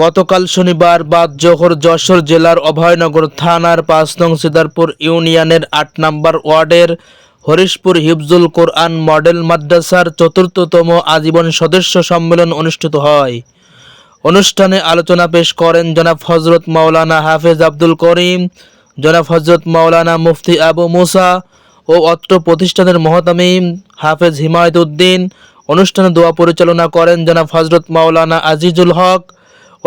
গতকাল শনিবার বাদ জোহর যশোর জেলার অভয়নগর থানার পাঁচ নং সিদারপুর ইউনিয়নের আট নম্বর ওয়ার্ডের হরিশপুর হিফজুল কোরআন মডেল মাদ্রাসার চতুর্থতম আজীবন সদস্য সম্মেলন অনুষ্ঠিত হয়। অনুষ্ঠানে আলোচনা পেশ করেন জনাব হজরত মাওলানা হাফেজ আব্দুল করিম, জনাব হজরত মাওলানা মুফতি আবু মুসা ও অত্র প্রতিষ্ঠানের মহতামিম হাফেজ হিমায়ত উদ্দিন। অনুষ্ঠানে দোয়া পরিচালনা করেন জনাব হজরত মাওলানা আজিজুল হক।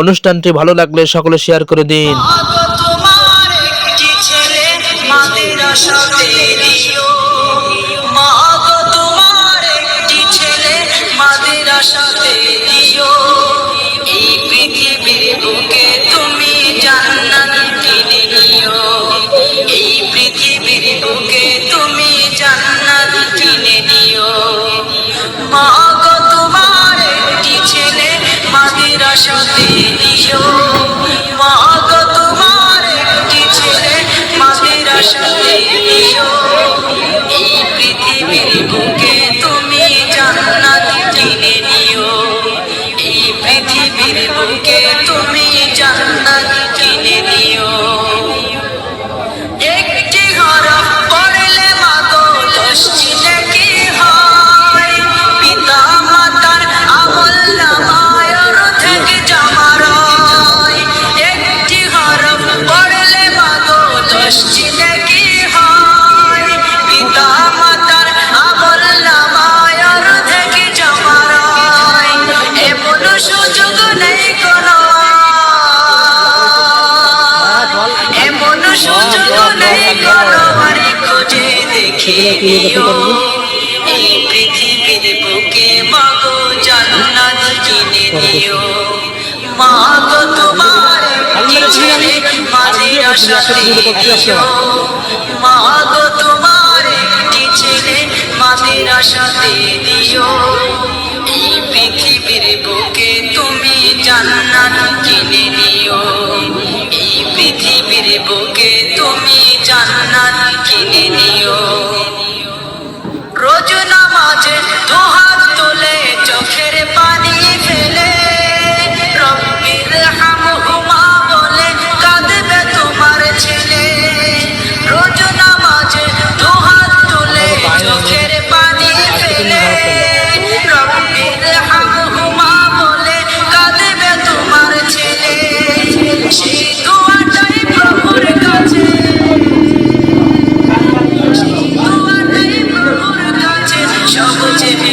অনুষ্ঠানটি ভালো লাগলে সকলে শেয়ার করে দিন। তুমি জান্নাত দেখে নিও এই পৃথিবীর বুকে মাগো তোমার একটি ছেলে মাঝির সাথে দিও এই পৃথিবীর বুকে তুমি জান্নাত কিনে নিও এই পৃথিবীর বুকে তুমি জান্নাত নামাজে দুহাত তুলে চোখের পানি